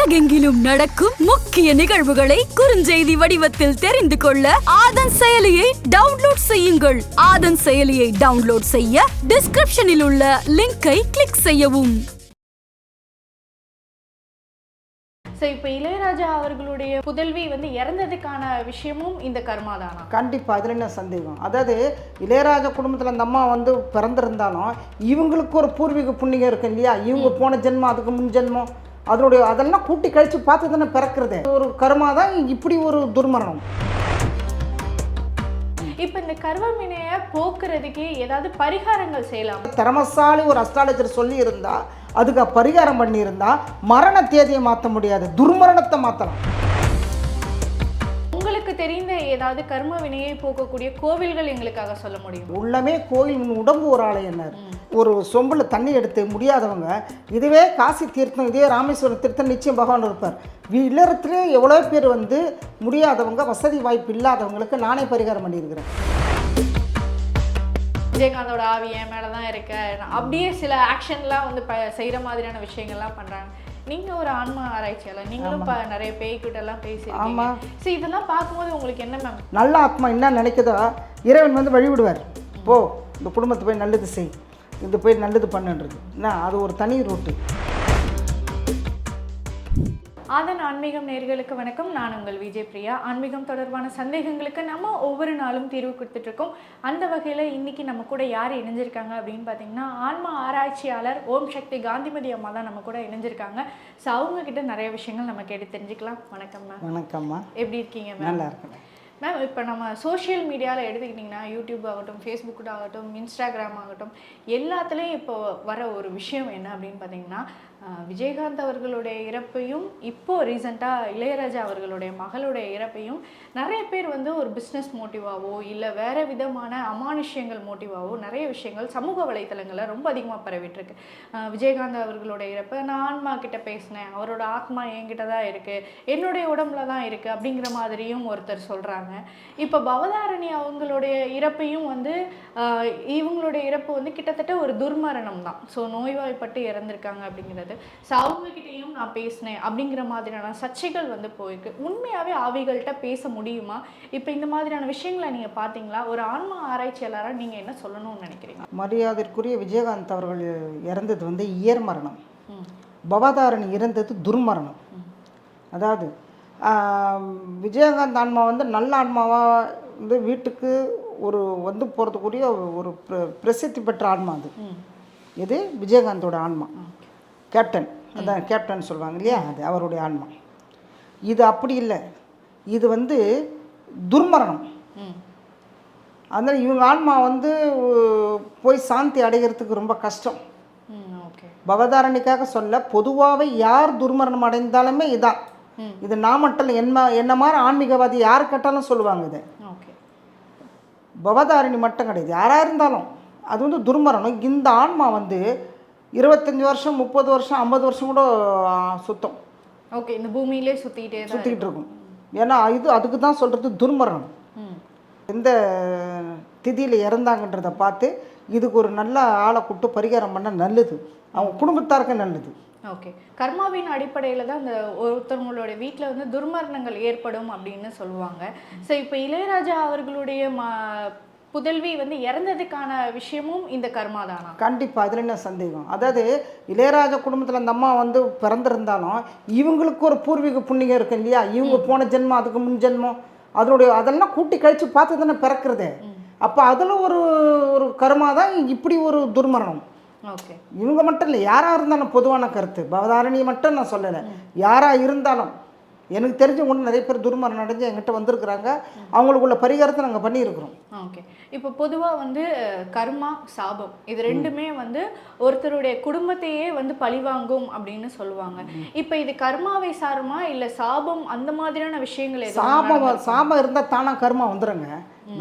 உலகெங்கிலும் நடக்கும் முக்கிய நிகழ்வுகளை குறுஞ்செய்தி வடிவத்தில் தெரிந்து கொள்ள ஆதன் செயலியை டவுன்லோட் செய்யுங்கள். ஆதன் செயலியை டவுன்லோட் செய்ய டிஸ்கிரிப்ஷனில் உள்ள லிங்கை கிளிக் செய்யவும். ஸோ இப்போ இளையராஜா அவர்களுடைய புதல்வி வந்து இறந்ததுக்கான விஷயமும் இந்த கர்மா தானா கண்டிப்பாக அதில் என்ன சந்தேகம்? அதாவது இளையராஜா குடும்பத்தில் அந்த அம்மா வந்து பிறந்திருந்தாலும் இவங்களுக்கு ஒரு பூர்வீக புண்ணியம் இருக்கு இல்லையா? இவங்க போன ஜென்மம் அதுக்கு முன் ஜென்மம். அதனுடைய அதெல்லாம் கூட்டி கழித்து பார்த்து தானே பிறக்கிறது. ஒரு கருமா தான் இப்படி ஒரு துர்மரணம். இப்போ இந்த கர்வவினையை போக்குறதுக்கு ஏதாவது பரிகாரங்கள் செய்யலாம். திறமசாலி ஒரு அஸ்ட்ராலஜர் சொல்லி இருந்தா அதுக்கு பரிகாரம் பண்ணியிருந்தா மரண தேதியை மாற்ற முடியாது. துர்மரணத்தை மாற்றலாம் தெரிந்த ஏதாவது கர்ம வினையை போக்கக்கூடிய கோவில்கள் எங்களுக்காக சொல்ல முடியும்? உள்ளமே கோயில் உடம்பு ஒரு ஆலயனர் ஒரு சொம்பில் தண்ணி எடுத்து முடியாதவங்க இதுவே காசி தீர்த்தம் இதே ராமேஸ்வரம் தீர்த்தம் நிச்சயம் பகவான் இருப்பார். வி- இல்லறத்திலே எவ்வளோ பேர் வந்து முடியாதவங்க வசதி வாய்ப்பு இல்லாதவங்களுக்கு நானே பரிகாரம் பண்ணியிருக்கிறேன். விஜயகாந்தோட ஆவி என் மேலே தான் இருக்க. அப்படியே சில ஆக்ஷன்லாம் வந்து ப செய்கிற மாதிரியான விஷயங்கள்லாம் பண்ணுறாங்க நீங்கள் ஒரு ஆன்மா ஆராய்ச்சியாளர். நீங்களும் இப்போ நிறைய பேய்கிட்ட எல்லாம் பேசியிருக்கீங்க. ஆமா. ஸோ இதெல்லாம் பார்க்கும்போது உங்களுக்கு என்ன மேம் நல்ல ஆத்மா என்ன நினைக்குதோ இறைவன் வந்து வழிவிடுவார். போ இந்த குடும்பத்தை போய் நல்லது செய். இது போய் நல்லது பண்ணுன்றது. என்ன அது ஒரு தனி ரூட்டு ஆதன் ஆன்மீகம் நேர்களுக்கு வணக்கம். நான் உங்கள் விஜய் பிரியா. ஆன்மீகம் தொடர்பான சந்தேகங்களுக்கு நம்ம ஒவ்வொரு நாளும் தீர்வு கொடுத்துட்டு இருக்கோம் அந்த வகையில் இன்னைக்கு நம்ம கூட யார் இணைஞ்சிருக்காங்க அப்படின்னு பார்த்தீங்கன்னா ஆன்மா ஆராய்ச்சியாளர் ஓம் சக்தி காந்திமதி அம்மா தான் நம்ம கூட இணைஞ்சிருக்காங்க. ஸோ அவங்க கிட்ட நிறைய விஷயங்கள் நம்ம கேட்டு தெரிஞ்சுக்கலாம். வணக்கம் மேம் வணக்கம்மா. எப்படி இருக்கீங்க மேம் நல்லா இருக்கேன். மேம் இப்போ நம்ம சோஷியல் மீடியாவில் எடுத்துக்கிட்டிங்கன்னா யூடியூப் ஆகட்டும் ஃபேஸ்புக் ஆகட்டும் இன்ஸ்டாகிராம் ஆகட்டும் எல்லாத்துலேயும் இப்போ வர ஒரு விஷயம் என்ன அப்படின்னு பார்த்தீங்கன்னா விஜயகாந்த் அவர்களுடைய இறப்பையும் இப்போ ரீசெண்டாக இளையராஜா அவர்களுடைய மகளுடைய இறப்பையும் நிறைய பேர் வந்து ஒரு பிஸ்னஸ் மோட்டிவாவோ இல்லை வேறு விதமான அமானுஷ்யங்கள் மோட்டிவாவோ நிறைய விஷயங்கள் சமூக வலைத்தளங்களில் ரொம்ப அதிகமாக பரவிட்டுருக்கு. விஜயகாந்த் அவர்களுடைய இறப்பை நான் ஆன்மா கிட்ட பேசினேன் அவரோட ஆத்மா என்கிட்ட தான் இருக்குது என்னுடைய உடம்புல தான் இருக்குது அப்படிங்கிற மாதிரியும் ஒருத்தர் சொல்கிறாங்க இப்போ பவதாரணி அவங்களுடைய இறப்பையும் வந்து இவங்களுடைய இறப்பு வந்து கிட்டத்தட்ட ஒரு துர்மரணம் தான் ஸோ நோய்வாய்ப்பட்டு இறந்திருக்காங்க அப்படிங்கிறது. ஸோ அவங்கக்கிட்டேயும் நான் பேசினேன். அப்படிங்கிற மாதிரியான சர்ச்சைகள் வந்து போயிருக்கு. உண்மையாகவே ஆவிகள்கிட்ட பேச முடியுமா? இப்போ இந்த மாதிரியான விஷயங்களை நீங்கள் பார்த்தீங்களா? ஒரு ஆன்மா ஆராய்ச்சியாளராக நீங்கள் என்ன சொல்லணும்னு நினைக்கிறீங்க? மரியாதைக்குரிய விஜயகாந்த் அவர்கள் இறந்தது வந்து இயற் மரணம். ம். பவதாரணி இறந்தது துர்மரணம். அதாவது விஜயகாந்த் ஆன்மா வந்து நல்ல ஆன்மாவாக வந்து வீட்டுக்கு ஒரு வந்து போகிறதுக்குரிய ஒரு பிர- பிரசித்தி பெற்ற ஆன்மா அது. இது விஜயகாந்தோட ஆன்மா. கேப்டன் அதான் கேப்டன் சொல்லுவாங்க இல்லையா அது அவருடைய ஆன்மா. இது அப்படி இல்லை. இது வந்து துர்மரணம். அதனால் இவங்க ஆன்மா வந்து போய் சாந்தி அடைகிறதுக்கு ரொம்ப கஷ்டம். பவதாரணிக்காக சொல்ல பொதுவாகவே யார் துர்மரணம் அடைந்தாலுமே இதான். இது நான் மட்டும் என்ன என்ன மாதிரி ஆன்மீகவாதி யார் கேட்டாலும் சொல்லுவாங்க இதை. பவதாரணி மட்டும் கிடையாது. யாராக இருந்தாலும் அது வந்து துர்மரணம். இந்த ஆன்மா வந்து இருபத்தஞ்சி வருஷம் முப்பது வருஷம் ஐம்பது வருஷம் கூட சுத்தம். ஓகே இந்த பூமியிலே சுற்றிக்கிட்டே சுற்றிக்கிட்டு இருக்கும். ஏன்னா இது அதுக்கு தான் சொல்கிறது துர்மரணம். ம். எந்த திதியில் இறந்தாங்கன்றதை பார்த்து இதுக்கு ஒரு நல்ல ஆளை கூப்பிட்டு பரிகாரம் பண்ண நல்லது. அவங்க குடும்பத்தாருக்கு நல்லது. ஓகே. கர்மாவின் அடிப்படையில் தான் இந்த ஒருத்தவங்களோட வீட்டில் வந்து துர்மரணங்கள் ஏற்படும் அப்படின்னு சொல்லுவாங்க. ஸோ இப்போ இளையராஜா அவர்களுடைய ம புதல்வி வந்து இறந்ததுக்கான விஷயமும் இந்த கர்மா தானா? கண்டிப்பாக அதில் என்ன சந்தேகம்? அதாவது இளையராஜா குடும்பத்தில் அந்த அம்மா வந்து பிறந்திருந்தாலும் இவங்களுக்கு ஒரு பூர்வீக புண்ணியம் இருக்கு இல்லையா? இவங்க போன ஜென்மம் அதுக்கு முன் ஜென்மம். அதனுடைய அதெல்லாம் கூட்டி கழித்து பார்த்து தானே பிறக்கிறது. அப்போ அதில் ஒரு ஒரு கருமா தான் இப்படி ஒரு துர்மரணம். ஓகே. இவங்க மட்டும் இல்லை யாராக இருந்தாலும் பொதுவான கருத்து. பவதாரணியை மட்டும் நான் சொல்லலை. யாராக இருந்தாலும் எனக்கு தெரிஞ்ச ஒன்று நிறைய பேர் துர்மரணம் அடைஞ்சு என்கிட்ட வந்திருக்கிறாங்க. அவங்களுக்குள்ள பரிகாரத்தை நாங்கள் பண்ணியிருக்கிறோம். ஓகே இப்போ பொதுவாக வந்து கர்மா சாபம் இது ரெண்டுமே வந்து ஒருத்தருடைய குடும்பத்தையே வந்து பழிவாங்கும் அப்படின்னு சொல்லுவாங்க. இப்போ இது கர்மாவை சாருமா இல்லை சாபம் அந்த மாதிரியான விஷயங்கள் சாபம்? சாபம் இருந்தால் தானாக கர்மா வந்துடுங்க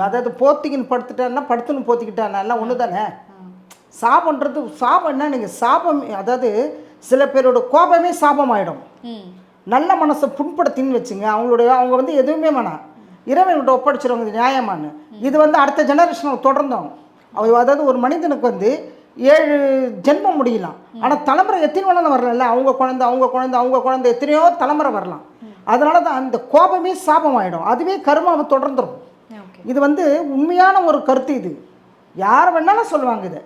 அதாவது போத்திக்கின்னு படுத்துட்டான்னா படுத்துன்னு போத்திக்கிட்டானா எல்லாம் ஒன்று தானே சாபன்றது சாபம் என்ன? நீங்கள் சாபம் அதாவது சில பேரோட கோபமே சாபம் ஆகிடும் நல்ல மனசை புண்படுத்தின்னு வச்சுங்க. அவங்களுடைய அவங்க வந்து எதுவுமே வேணாம். இறைவன்கிட்ட ஒப்படைச்சிருவாங்க நியாயமானு இது வந்து அடுத்த ஜெனரேஷன் தொடர்ந்தோம். அதாவது ஒரு மனிதனுக்கு வந்து ஏழு ஜென்மம் முடியலாம். ஆனால் தலைமுறை எத்தனை வேணாலும் வரல அவங்க குழந்தை அவங்க குழந்தை அவங்க குழந்தை எத்தனையோ தலைமுறை வரலாம். அதனால தான் அந்த கோபமே சாபமாயிடும். அதுவே கருமாவை தொடர்ந்துடும் இது வந்து உண்மையான ஒரு கருத்து இது. யார் வேணாலும் சொல்லுவாங்க இதை.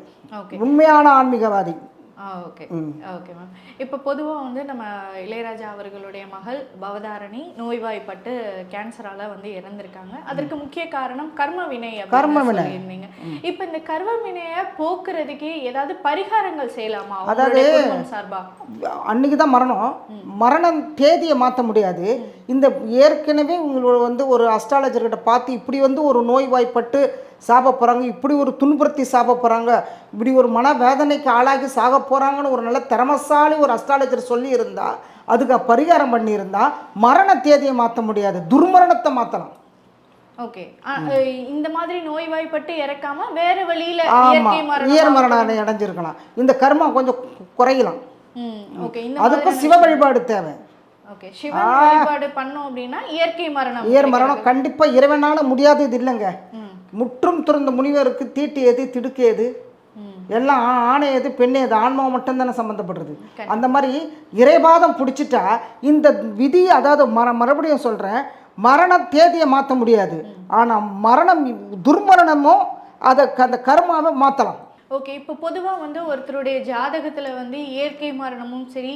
உண்மையான ஆன்மீகவாதி. ஓகே. Okay ma'am. இப்போ பொதுவாக வந்து நம்ம இளையராஜா அவர்களுடைய மகள் பவதாரணி நோய்வாய்ப்பட்டு கேன்சரால வந்து இறந்திருக்காங்க. அதற்கு முக்கிய காரணம் கர்ம வினை கர்ம வினை. சொல்லியிருந்தீங்க. இப்போ இந்த கர்ம வினையை போக்குறதுக்கு ஏதாவது பரிகாரங்கள் செய்யலாமா? அதாவது- சார்பா? அன்னைக்கு தான் மரணம். மரணம் தேதியை மாற்ற முடியாது. இந்த ஏற்கனவே உங்களோட வந்து ஒரு அஸ்ட்ராலஜர்கிட்ட பார்த்து இப்படி வந்து ஒரு நோய்வாய்ப்பட்டு சாப போகிறாங்க இப்படி ஒரு துன்புறுத்தி சாப போகிறாங்க இப்படி ஒரு மன வேதனைக்கு ஆளாகி சாக போகிறாங்கன்னு ஒரு நல்ல திறமசாலி ஒரு அஸ்ட்ராலஜர் சொல்லியிருந்தா அதுக்கு பரிகாரம் பண்ணியிருந்தா மரண தேதியை மாற்ற முடியாது துர்மரணத்தை மாற்றலாம் ஓகே இந்த மாதிரி நோய்வாய்ப்பட்டு இறக்காம வேற வழியில ஈர மரணம் அடைஞ்சிருக்கலாம். இந்த கர்மா கொஞ்சம் குறையலாம். அதுக்கும் சிவ வழிபாடு தேவை. வழிபாடு பண்ணோம் அப்படின்னா இயற்கை மரணம் ஈர மரணம் கண்டிப்பாக இறைவனால முடியாதது இல்லைங்க. ம். முற்றும் துறந்த முனிவருக்கு தீட்டியது திடுக்கியது எல்லாம் ஆ- ஆணை எது பெண்ணு எது ஆன்மாவை மட்டும்தானே சம்மந்தப்படுறது அந்த மாதிரி இறைவாதம் பிடிச்சிட்டா இந்த விதி அதாவது மர மறுபடியும் சொல்கிறேன் மரண தேதியை மாற்ற முடியாது. ஆனால் மரணம் துர்மரணமோ அதை அந்த கர்மாவை மாற்றலாம் ஓகே இப்போ பொதுவாக வந்து ஒருத்தருடைய ஜாதகத்தில் வந்து இயற்கை மரணமும் சரி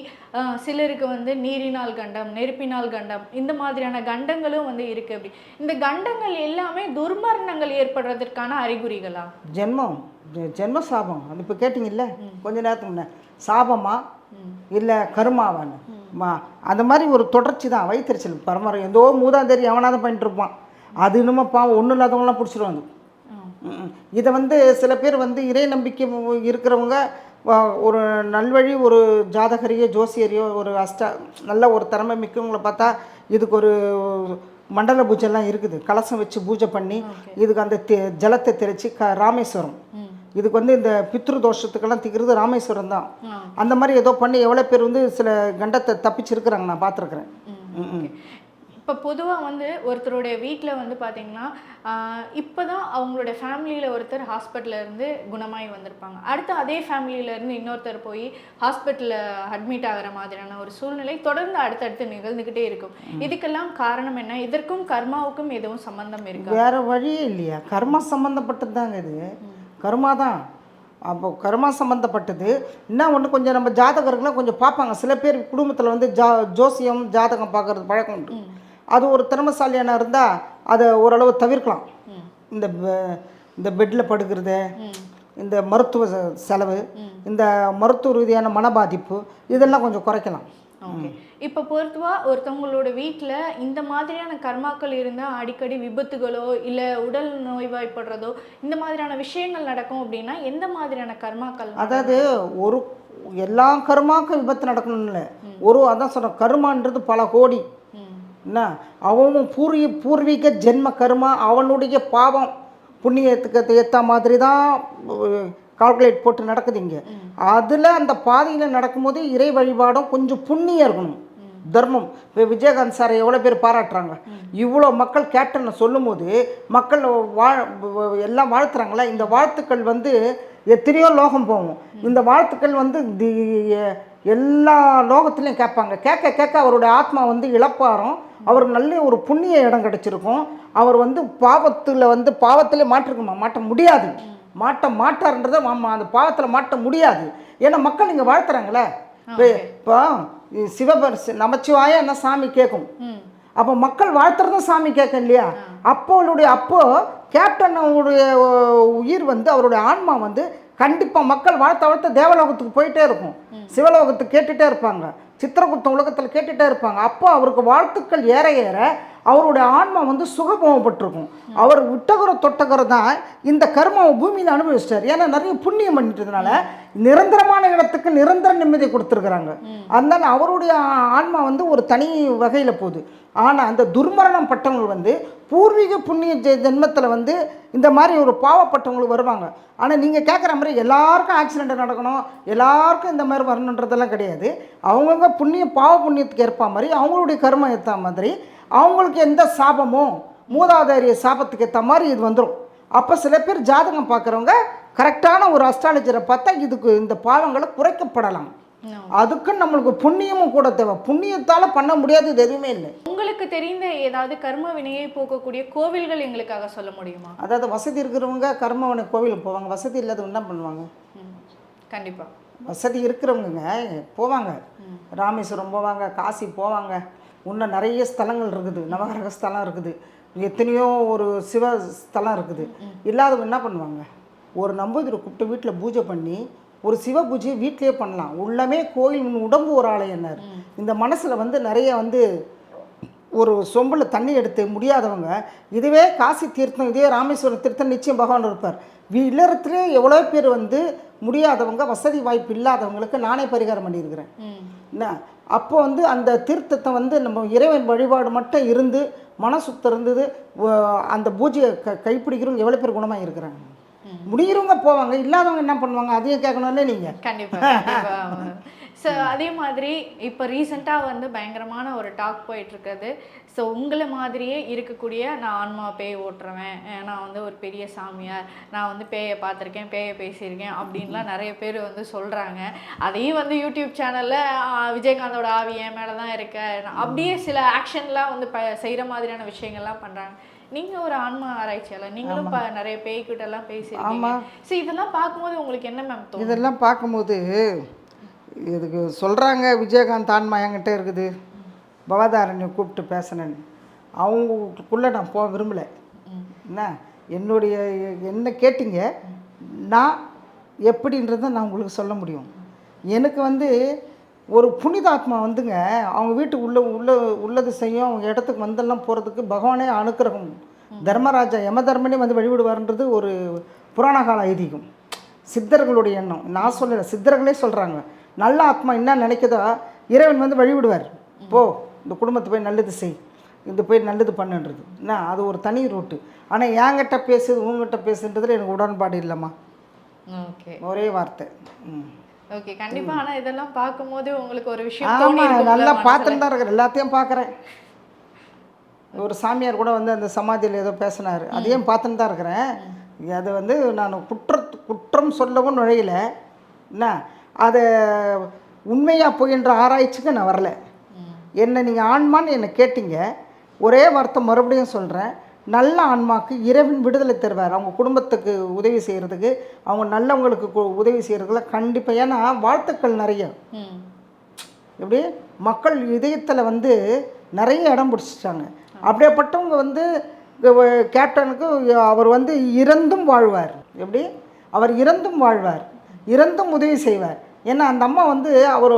சிலருக்கு வந்து நீரினால் கண்டம் நெருப்பினால் கண்டம் இந்த மாதிரியான கண்டங்களும் வந்து இருக்கு அப்படி. இந்த கண்டங்கள் எல்லாமே துர்மரணங்கள் ஏற்படுறதற்கான அறிகுறிகளா? ஜென்மம் ஜென்ம சாபம். அது இப்போ கேட்டிங்கல்ல? கொஞ்ச நேரத்துக்கு முன்ன. சாபமா? இல்லை கருமாவான்னு? மா. அந்த மாதிரி ஒரு தொடர்ச்சி தான். வயிற்றுச்சல் பரம்பரை ஏதோ மூதாந்தேரி எவனாவது பண்ணிட்டு இருப்பான். அது இன்னமும் பாவம். ஒன்றும் இல்லாதவங்களாம் பிடிச்சிருவாங்க. இதை வந்து சில பேர் வந்து இறை நம்பிக்கை இருக்கிறவங்க ஒரு நல்வழி ஒரு ஜாதகரையோ ஜோசியரையோ ஒரு அஷ்ட நல்ல ஒரு திறமை மிக்கவங்களை பார்த்தா இதுக்கு ஒரு மண்டல பூஜைலாம் இருக்குது. கலசம் வச்சு பூஜை பண்ணி இதுக்கு அந்த தெ- ஜலத்தை தெளித்து க ராமேஸ்வரம். இதுக்கு வந்து இந்த பித்ரு தோஷத்துக்கெல்லாம் திக்கிறது ராமேஸ்வரம் தான். அந்த மாதிரி ஏதோ பண்ணி எவ்வளோ பேர் வந்து சில கண்டத்தை தப்பிச்சிருக்கிறாங்க நான் பார்த்துருக்குறேன். இப்போ பொதுவாக வந்து ஒருத்தருடைய வீட்டில் வந்து பார்த்தீங்கன்னா இப்போ தான் அவங்களுடைய ஃபேமிலியில் ஒருத்தர் ஹாஸ்பிட்டல்ல இருந்து குணமாகி வந்திருப்பாங்க. அடுத்து அதே ஃபேமிலியில இருந்து இன்னொருத்தர் போய் ஹாஸ்பிட்டலில் அட்மிட் ஆகிற மாதிரியான ஒரு சூழ்நிலை தொடர்ந்து அடுத்தடுத்து நிகழ்ந்துக்கிட்டே இருக்கும். இதுக்கெல்லாம் காரணம் என்ன? இதற்கும் கர்மாவுக்கும் எதுவும் சம்பந்தம் இருக்கா? வேற வழியே இல்லையா? கர்மா சம்மந்தப்பட்டது தாங்க இது. கர்மா தான் அப்போ கர்மா சம்மந்தப்பட்டது என்ன ஒன்று கொஞ்சம் நம்ம ஜாதகர்கள்லாம் கொஞ்சம் பார்ப்பாங்க. சில பேர் குடும்பத்தில் வந்து ஜா ஜோசியம் ஜாதகம் பார்க்கறது பழக்கம் உண்டு. அது ஒரு திறமசாலியான இருந்தால் அதை ஓரளவு தவிர்க்கலாம். இந்த இந்த பெட்டில் படுக்கிறது இந்த மருத்துவ செலவு இந்த மருத்துவ ரீதியான மன பாதிப்பு இதெல்லாம் கொஞ்சம் குறைக்கலாம். இப்போ பொறுத்துவா ஒருத்தவங்களோட வீட்டில் இந்த மாதிரியான கர்மாக்கள் இருந்தால் அடிக்கடி விபத்துகளோ இல்லை உடல் நோய்வாய்ப்படுறதோ இந்த மாதிரியான விஷயங்கள் நடக்கும் அப்படின்னா எந்த மாதிரியான கர்மாக்கள் அதாவது ஒரு எல்லா கருமாக்கும் விபத்து நடக்கணும்னு இல்லை. ஒரு அதான் சொல்கிறேன் கருமான்றது பல கோடி. என்ன? அவன் பூர்வீ பூர்வீக ஜென்ம கருமா அவனுடைய பாவம். புண்ணியத்துக்கு ஏற்ற மாதிரி தான் கால்குலேட் போட்டு நடக்குது இங்கே. அதில் அந்த பாதையில் நடக்கும்போது இறை வழிபாடும் கொஞ்சம் புண்ணியம் இருக்கணும். தர்மம். இப்போ விஜயகாந்த் சாரை எவ்வளோ பேர் பாராட்டுறாங்க. இவ்வளோ மக்கள் கேப்டனை சொல்லும்போது மக்கள் வாழ் எல்லாம் வாழ்த்துறாங்களா? இந்த வாழ்த்துக்கள் வந்து எத்தனையோ லோகம் போகும். இந்த வாழ்த்துக்கள் வந்து தி- எல்லா லோகத்துலேயும் கேட்பாங்க. கேட்க கேட்க அவருடைய ஆத்மா வந்து இழப்பாரும். அவருக்கு நல்ல ஒரு புண்ணிய இடம் கிடச்சிருக்கும். அவர் வந்து பாவத்தில் வந்து பாவத்திலே மாட்டிருக்குமா மாட்ட முடியாது. மாட்ட மாட்டார்ன்றதை ஆமாம் அந்த பாவத்தில் மாட்ட முடியாது. ஏன்னா மக்கள் இங்கே வாழ்த்துறாங்களே. இப்போ சிவபர் நமச்சிவாய என்ன சாமி கேட்கும். அப்போ மக்கள் வாழ்த்துறதும் சாமி கேட்கும் இல்லையா? அப்போ அவருடைய அப்போ கேப்டன் அவருடைய உயிர் வந்து அவருடைய ஆன்மா வந்து கண்டிப்பாக மக்கள் வாழ்த்த வாழ்த்த தேவலோகத்துக்கு போயிட்டே இருக்கும். சிவலோகத்துக்கு கேட்டுட்டே இருப்பாங்க. சித்திரகுப்த உலகத்தில் கேட்டுட்டே இருப்பாங்க. அப்போ அவருக்கு வாழ்த்துக்கள் ஏற ஏற அவருடைய ஆன்மா வந்து சுகபோகப்பட்டிருக்கும். அவர் விட்டகர தொட்டகர தான் இந்த கர்மாவை பூமியில் அனுபவிச்சிட்டார் ஏன்னா நிறைய புண்ணியம் பண்ணிட்டதுனால நிரந்தரமான இடத்துக்கு நிரந்தர நிம்மதி கொடுத்துருக்குறாங்க. அதனால அவருடைய ஆன்மா வந்து ஒரு தனி வகையில் போகுது. ஆனால் அந்த துர்மரணம் பட்டவங்க வந்து பூர்வீக புண்ணிய ஜெ- ஜென்மத்தில் வந்து இந்த மாதிரி ஒரு பாவப்பட்டவங்களுக்கு வருவாங்க. ஆனால் நீங்கள் கேட்குற மாதிரி எல்லாருக்கும் ஆக்சிடெண்ட் நடக்கணும் எல்லாருக்கும் இந்த மாதிரி வரணுன்றதெல்லாம் கிடையாது. அவங்கவுங்க புண்ணிய பாவ புண்ணியத்துக்கு ஏற்ப மாதிரி அவங்களுடைய கர்மம் ஏற்ற மாதிரி அவங்களுக்கு எந்த சாபமோ மூதாதாரிய சாபத்துக்கு ஏற்ற மாதிரி இது வந்துடும் அப்போ சில பேர் ஜாதகம் பார்க்குறவங்க கரெக்டான ஒரு அஸ்ட்ராலஜரை பார்த்தா இதுக்கு இந்த பாவங்களை குறைக்கப்படலாம். அதுக்கு நம்மளுக்கு புண்ணியமும் கூட தேவை. புண்ணியத்தால் பண்ண முடியாதது எதுவுமே இல்லை. உங்களுக்கு தெரிந்த ஏதாவது கர்ம வினையை போக்கக்கூடிய கோவில்கள் எங்களுக்காக சொல்ல முடியுமா? அதாவது வசதி இருக்கிறவங்க கர்மவனை கோவிலுக்கு போவாங்க. வசதி இல்லாதவங்க என்ன பண்ணுவாங்க? ம். கண்டிப்பா. வசதி இருக்கிறவங்க போவாங்க. ராமேஸ்வரம் போவாங்க காசி போவாங்க. இன்னும் நிறைய ஸ்தலங்கள் இருக்குது. நவகிரக ஸ்தலம் இருக்குது. எத்தனையோ ஒரு சிவ ஸ்தலம் இருக்குது. இல்லாதவங்க என்ன பண்ணுவாங்க? ஒரு நம்பூதிரி கூப்பிட்டு வீட்டில் பூஜை பண்ணி ஒரு சிவ பூஜையை வீட்டிலேயே பண்ணலாம். உள்ளமே கோயில் உன் உடம்பு ஒரு ஆலயன்னார் இந்த மனசில் வந்து நிறைய வந்து ஒரு சொம்பில் தண்ணி எடுத்து முடியாதவங்க இதுவே காசி தீர்த்தம் இதே ராமேஸ்வரம் தீர்த்தம் நிச்சயம் பகவான் இருப்பார். வி இல்லறத்திலே எவ்வளோ பேர் வந்து முடியாதவங்க வசதி வாய்ப்பு இல்லாதவங்களுக்கு நானே பரிகாரம் பண்ணியிருக்கிறேன். என்ன? அப்போ வந்து அந்த தீர்த்தத்தை வந்து நம்ம இறைவன் வழிபாடு மட்டும் இருந்து மனசுத்தம் இருந்தது வ- அந்த பூஜையை க கைப்பிடிக்கிறவங்க எவ்வளோ பேர் குணமாக இருக்கிறாங்க முடிகிறவங்க போவாங்க இல்லாதவங்க என்ன பண்ணுவாங்க? அதையும் கேட்கணும்ல நீங்கள் கண்டிப்பா ஸோ அதே மாதிரி இப்போ ரீசெண்டாக வந்து பயங்கரமான ஒரு டாக் போயிட்டு இருக்குது ஸோ உங்களை மாதிரியே இருக்கக்கூடிய நான் ஆன்மா பேய் ஓட்டுறவன் நான் வந்து ஒரு பெரிய சாமியார் நான் வந்து பேயை பார்த்துருக்கேன் பேயை பேசியிருக்கேன் அப்படின்லாம் நிறைய பேர் வந்து சொல்கிறாங்க அதையும் வந்து யூடியூப் சேனலில் விஜயகாந்தோட ஆவி என் மேலே தான் இருக்க. அப்படியே சில ஆக்ஷன்லாம் வந்து ப செய்கிற மாதிரியான விஷயங்கள்லாம் பண்ணுறாங்க நீங்கள் ஒரு ஆன்மா ஆராய்ச்சியாளர். நீங்களும் நிறைய பேய்கிட்ட எல்லாம் பேசியிருக்கீங்க ஸோ இதெல்லாம் பார்க்கும்போது உங்களுக்கு என்ன மேம் தோணும் இதெல்லாம் பார்க்கும்போது இதுக்கு சொல்கிறாங்க விஜயகாந்த் ஆன்மா என்கிட்ட இருக்குது. பவதாரண்யை கூப்பிட்டு பேசினேன்னு அவங்களுக்குள்ளே நான் போக விரும்பலை. என்ன? என்னுடைய என்ன கேட்டீங்க? நான் எப்படின்றத நான் உங்களுக்கு சொல்ல முடியும். எனக்கு வந்து ஒரு புனிதாத்மா வந்துங்க அவங்க வீட்டுக்கு உள்ள உள்ள உள்ளது செய்யும் அவங்க இடத்துக்கு வந்தெல்லாம் போகிறதுக்கு பகவானே அனுக்கிரகம். தர்மராஜா யமதர்மனே வந்து வழிவிடுவார்ன்றது ஒரு புராண கால ஐதீகம். சித்தர்களுடைய எண்ணம். நான் சொல்லலை சித்தர்களே சொல்கிறாங்க நல்ல ஆத்மா என்ன நினைக்குதோ இறைவன் வந்து வழிவிடுவார் போ இந்த குடும்பத்தை போய் நல்லது செய். இந்த போய் நல்லது பண்ணுன்றது. என்ன அது ஒரு தனி ரூட்டு ஆனால் என்கிட்ட பேசுது உங்ககிட்ட பேசுன்றதுல எனக்கு உடன்பாடு இல்லைம்மா. ஓகே. ஒரே வார்த்தை. ம். ஓகே கண்டிப்பா. ஆனா இதெல்லாம் பார்க்கும்போது உங்களுக்கு ஒரு விஷயம் தோணியிருக்கும்ல நல்லா? பார்த்துட்டு தான் இருக்கிறேன். எல்லாத்தையும் பார்க்குறேன். ஒரு சாமியார் கூட வந்து அந்த சமாதியில் ஏதோ பேசினார். அதையும் பார்த்துட்டு தான் இருக்கிறேன். அது வந்து நான் குற்ற குற்றம் சொல்லவும் நுழையல. என்ன? அதை உண்மையாக போகின்ற ஆராய்ச்சிக்கு நான் வரல. என்ன நீங்கள் ஆன்மான்னு என்னை கேட்டீங்க. ஒரே வார்த்தை மறுபடியும் சொல்கிறேன் நல்ல ஆன்மாக்கு இறைவன் விடுதலை தருவார். அவங்க குடும்பத்துக்கு உதவி செய்கிறதுக்கு அவங்க நல்லவங்களுக்கு உதவி செய்கிறதுக்குல கண்டிப்பாக ஏன்னா வாழ்த்துக்கள் நிறைய. எப்படி? மக்கள் இதயத்தில் வந்து நிறைய இடம் பிடிச்சிட்டாங்க. அப்படியேப்பட்டவங்க வந்து கேப்டனுக்கு அவர் வந்து இறந்தும் வாழ்வார். எப்படி? அவர் இறந்தும் வாழ்வார். இறந்தும் உதவி செய்வார். ஏன்னா அந்த அம்மா வந்து அவர்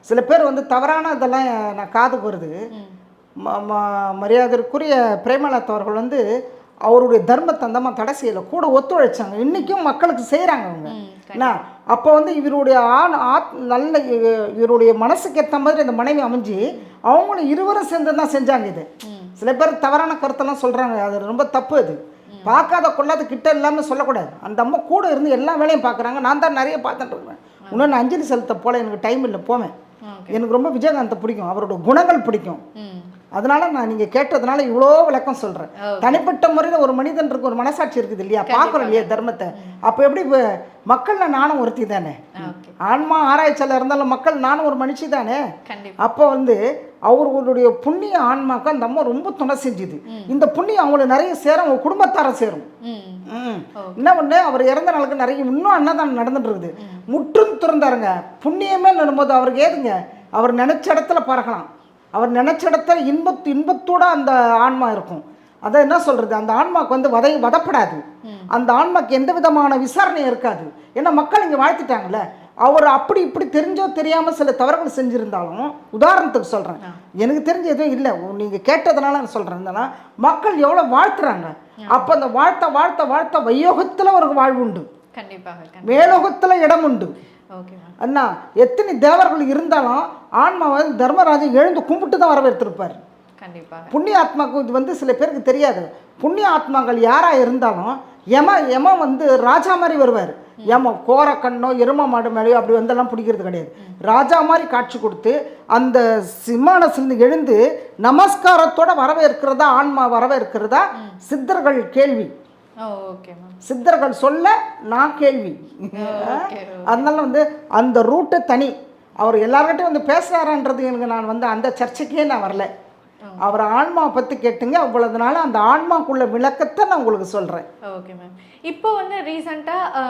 சில பேர் வந்து தவறான இதெல்லாம் நான் காதுக்கு வருது ம- ம- மரியாதைக்குரிய பிரேமலதா அவர்கள் வந்து அவருடைய தர்மத்தை அந்த அம்மா தடை செய்யலை. கூட ஒத்துழைச்சாங்க. இன்றைக்கும் மக்களுக்கு செய்கிறாங்க அவங்க. என்ன? அப்போ வந்து இவருடைய ஆண் ஆத் நல்ல இவ- இவருடைய மனசுக்கு ஏற்ற மாதிரி அந்த மனைவி அமைஞ்சு அவங்களும் இருவரும் சேர்ந்து தான் செஞ்சாங்க இது. சில பேர் தவறான கருத்தெல்லாம் சொல்கிறாங்க அது ரொம்ப தப்பு அது. பார்க்காத கொள்ளாத கிட்ட இல்லாமல் சொல்லக்கூடாது. அந்த அம்மா கூட இருந்து எல்லா வேலையும் பார்க்குறாங்க. நான் தான் நிறைய பார்த்துட்டு இருக்கேன் இன்னும் நான் அஞ்சலி செலுத்த போல எனக்கு டைம் இல்லை போவேன். எனக்கு ரொம்ப விஜயகாந்தை பிடிக்கும். அவரோட குணங்கள் பிடிக்கும். ம். அதனால நான் நீங்கள் கேட்டதுனால இவ்வளோ விளக்கம் சொல்கிறேன் தனிப்பட்ட முறையில் ஒரு மனிதனுக்கு ஒரு மனசாட்சி இருக்குது இல்லையா? பார்க்குறோம் இல்லையா தர்மத்தை? அப்போ எப்படி இப்போ மக்களில் நானும் ஒருத்தி தானே? ஆன்மா ஆராய்ச்சியில் இருந்தாலும் மக்கள் நானும் ஒரு மனுஷி தானே? அப்போ வந்து அவர்களுடைய புண்ணிய ஆன்மாக்கு அந்த அம்மா ரொம்ப துணை செஞ்சுது. இந்த புண்ணியம் அவங்களுக்கு நிறைய சேரும் அவங்க குடும்பத்தார சேரும். என்ன ஒன்று அவர் இறந்த நாளுக்கு நிறைய இன்னும் அன்னதானம் நடந்துட்டு இருக்குது முற்றும் திறந்தாருங்க. புண்ணியமே நடும்போது அவருக்கு ஏதுங்க? அவர் நினைச்ச இடத்துல பறக்கலாம். அவர் நினைச்ச இடத்துல இன்பத்து இன்பத்தோட அந்த ஆன்மா இருக்கும். அதை என்ன சொல்றது? அந்த ஆன்மாக்கு வந்து வதை வதப்படாது. அந்த ஆன்மாக்கு எந்த விதமான விசாரணையும் இருக்காது. ஏன்னா மக்கள் இங்கே வாழ்த்திட்டாங்கல்ல. அவர் அப்படி இப்படி தெரிஞ்சோ தெரியாமல் சில தவறுகள் செஞ்சுருந்தாலும் உதாரணத்துக்கு சொல்கிறேன் எனக்கு தெரிஞ்ச எதுவும் இல்லை. நீங்கள் கேட்டதுனால நான் சொல்கிறேன் மக்கள் எவ்வளோ வாழ்த்துறாங்க. அப்போ அந்த வாழ்த்த வாழ்த்த வாழ்த்த வையோகத்தில் ஒரு வாழ்வு உண்டு. கண்டிப்பாக கண்டிப்பா. மேலோகத்தில் இடம் உண்டு. அண்ணா எத்தனை தேவர்கள் இருந்தாலும் ஆன்மா வந்து தர்மராஜன் எழுந்து கும்பிட்டு தான் வரவேற்றிருப்பார். கண்டிப்பாக புண்ணிய ஆத்மாக்கு இது வந்து சில பேருக்கு தெரியாது. புண்ணிய ஆத்மாக்கள் யாராக இருந்தாலும் யம யம வந்து ராஜா மாதிரி வருவார். யம கோர கண்ணோ எரும மாடு மேலேயோ அப்படி வந்தெல்லாம் பிடிக்கிறது கிடையாது. ராஜா மாதிரி காட்சி கொடுத்து அந்த சிம்மானசிலிருந்து எழுந்து நமஸ்காரத்தோட வரவேற்கிறதா ஆன்மா வரவேற்கிறதா? சித்தர்கள் கேள்வி. சித்தர்கள் சொல்ல நான் கேள்வி. அதனால வந்து அந்த ரூட்டு தனி. அவர் எல்லார்கிட்டையும் வந்து பேசுகிறாரான்றது எனக்கு நான் வந்து அந்த சர்ச்சைக்கே நான் வரல. அவர் ஆன்மாவை பற்றி கேட்டுங்க அவ்வளவுனால அந்த ஆன்மாக்குள்ள விளக்கத்தை நான் உங்களுக்கு சொல்கிறேன் ஓகே மேம் இப்போ வந்து ரீசெண்டாக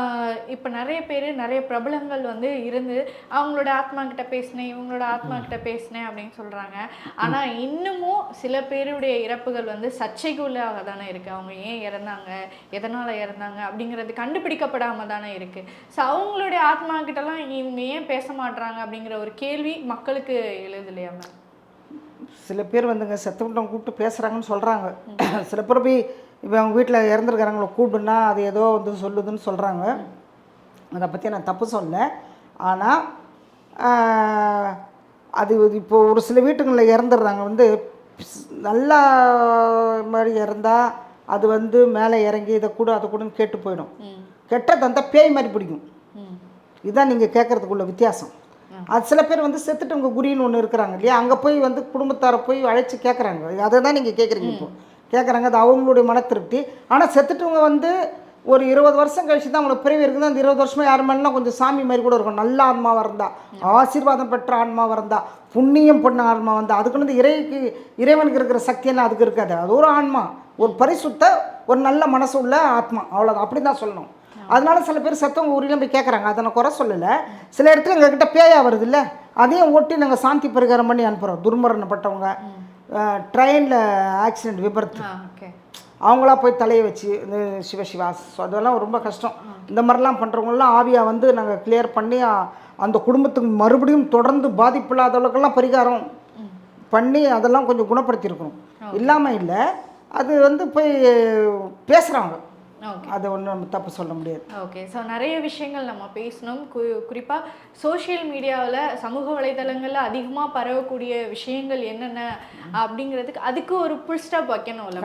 இப்போ நிறைய பேர் நிறைய பிரபலங்கள் வந்து இருந்து அவங்களோட ஆத்மா கிட்ட பேசினேன் இவங்களோட ஆத்மா கிட்ட பேசினேன் அப்படின்னு சொல்கிறாங்க ஆனால் இன்னமும் சில பேருடைய இறப்புகள் வந்து சர்ச்சைக்குள்ளாக தானே இருக்குது அவங்க ஏன் இறந்தாங்க எதனால் இறந்தாங்க அப்படிங்கிறது கண்டுபிடிக்கப்படாம தானே இருக்குது ஸோ அவங்களுடைய ஆத்மா கிட்டலாம் இவங்க ஏன் பேச மாட்றாங்க அப்படிங்கிற ஒரு கேள்வி மக்களுக்கு எழுது இல்லையா மேம் சில பேர் வந்துங்க செத்தவங்க கூப்பிட்டு பேசுகிறாங்கன்னு சொல்கிறாங்க சில பேர் போய் இப்போ அவங்க வீட்டில் இறந்துருக்காரங்கள கூப்பிடுனா அது ஏதோ வந்து சொல்லுதுன்னு சொல்கிறாங்க அதை பற்றி நான் தப்பு சொல்ல ஆனால் அது இப்போ ஒரு சில வீட்டுங்களில் இறந்துடுறாங்க. வந்து நல்லா மாதிரி இறந்தால் அது வந்து மேலே இறங்கி இதை கூட அதை கூடன்னு கேட்டு போயிடும். ம். கெட்ட தந்தா பேய் மாதிரி பிடிக்கும். இதுதான் நீங்கள் கேட்குறதுக்குள்ள வித்தியாசம். அது சில பேர் வந்து செத்துட்டவங்க குறின்னு ஒன்று இருக்கிறாங்க இல்லையா? அங்கே போய் வந்து குடும்பத்தாரை போய் அழைச்சி கேட்குறாங்க அதை தான் நீங்கள் கேட்குறீங்க இப்போ. கேட்குறாங்க அது அவங்களுடைய மன திருப்தி ஆனால் செத்துட்டவங்க வந்து ஒரு இருபது வருஷம் கழிச்சு தான் அவங்களுக்கு பிறவி இருக்குது? அந்த இருபது வருஷமாக யார் மேலாம் கொஞ்சம் சாமி மாதிரி கூட இருக்கும். நல்ல ஆன்மாவாக இருந்தா. ஆசீர்வாதம் பெற்ற ஆன்மாவாக இருந்தா. புண்ணியம் பண்ண ஆன்மா வந்தா. அதுக்குன்னு வந்து இறைக்கு இறைவனுக்கு இருக்கிற சக்தியெல்லாம் அதுக்கு இருக்காது. அது ஒரு ஆன்மா. ஒரு பரிசுத்த ஒரு நல்ல மனசு உள்ள ஆத்மா. அவ்வளோதான் அப்படி தான் சொல்லணும். அதனால சில பேர் செத்தவங்க ஊரிலும் போய் கேட்குறாங்க அதை நான் குறை சொல்லலை. சில இடத்துல எங்ககிட்ட பேயா வருது இல்லை அதையும் ஒட்டி நாங்கள் சாந்தி பரிகாரம் பண்ணி அனுப்புகிறோம் துர்மரணப்பட்டவங்க. ட்ரெயினில் ஆக்சிடென்ட் விபத்து. அவங்களா போய் தலையை வச்சு இந்த சிவசிவா ஸோ அதெல்லாம் ரொம்ப கஷ்டம். இந்த மாதிரிலாம் பண்ணுறவங்களாம் ஆவியாக வந்து நாங்கள் கிளியர் பண்ணி அந்த குடும்பத்துக்கு மறுபடியும் தொடர்ந்து பாதிப்பு இல்லாத அளவுக்கெல்லாம் பரிகாரம் பண்ணி அதெல்லாம் கொஞ்சம் குணப்படுத்தியிருக்கிறோம் இல்லாமல் இல்லை. அது வந்து போய் பேசுகிறாங்க அதை ஒன்றும் நம்ம தப்பு சொல்ல முடியாது. ஓகே ஸோ நிறைய விஷயங்கள் நம்ம பேசணும். கு குறிப்பாக சோஷியல் மீடியாவில் சமூக வலைதளங்களில் அதிகமாக பரவக்கூடிய விஷயங்கள் என்னென்ன அப்படிங்கிறதுக்கு அதுக்கு ஒரு புல் ஸ்டாப்.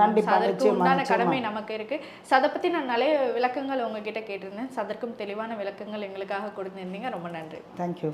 கண்டிப்பா, So, அதற்கு உண்டான. கடமை நமக்கு இருக்குது ஸோ அதை பற்றி நான் நிறைய விளக்கங்கள் உங்ககிட்ட கேட்டிருந்தேன். அதற்கும் தெளிவான விளக்கங்கள் எங்களுக்காக கொடுத்திருந்தீங்க. ரொம்ப நன்றி. தேங்க்யூ